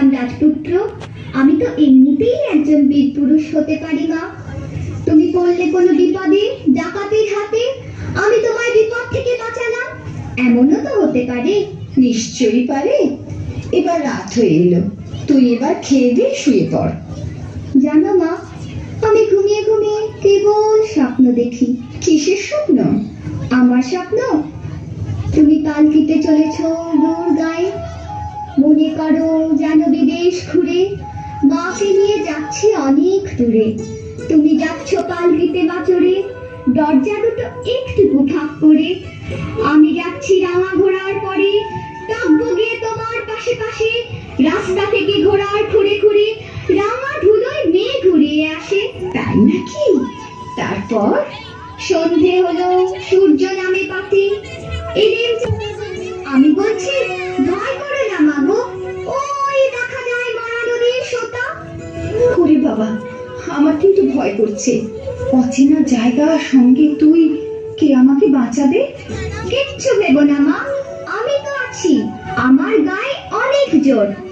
বলেছিলাম রাজপুত্র আমি তো এমনিতেই একজন বীর পুরুষ হতে পারি মা তুমি পড়লে কোনো বিপদে ডাকাতের হাতে আমি তোমায় বিপদ থেকে বাঁচালাম। এমনও তো হতে পারে। নিশ্চয়ই পারে। এবার রাত হয়ে এলো। তুই এবার খেয়ে দিয়ে শুয়ে পড়। জানো মা আমি ঘুমিয়ে ঘুমিয়ে কেবল স্বপ্ন দেখি। কিসের স্বপ্ন? আমার স্বপ্ন তুমি পালকিতে চলেছ মনে করো যেন বিদেশ ঘুরে, মাকে নিয়ে যাচ্ছি অনেক দূরে। তুমি যাচ্ছ পালকিতে বাচরে, দরজা দুটো একটু ফাঁক করে। আমি যাচ্ছি রাঙা ঘোড়ার পরে তোমার পাশে পাশে। রাস্তা থেকে ঘোড়ার খুঁড়ে খুঁড়ে রাঙা ধুলোয় মেয়ে ঘুরিয়ে আসে। তাই নাকি? তারপর সন্ধে হলো, সূর্য নামে পাতি আমার কিন্তু ভয় করছে। অচেনা জায়গা সঙ্গে তুই কে আমাকে বাঁচাবে? কিচ্ছু ভেব না, মা। আমি তো আছি। আমার গায়ে অনেক জোর।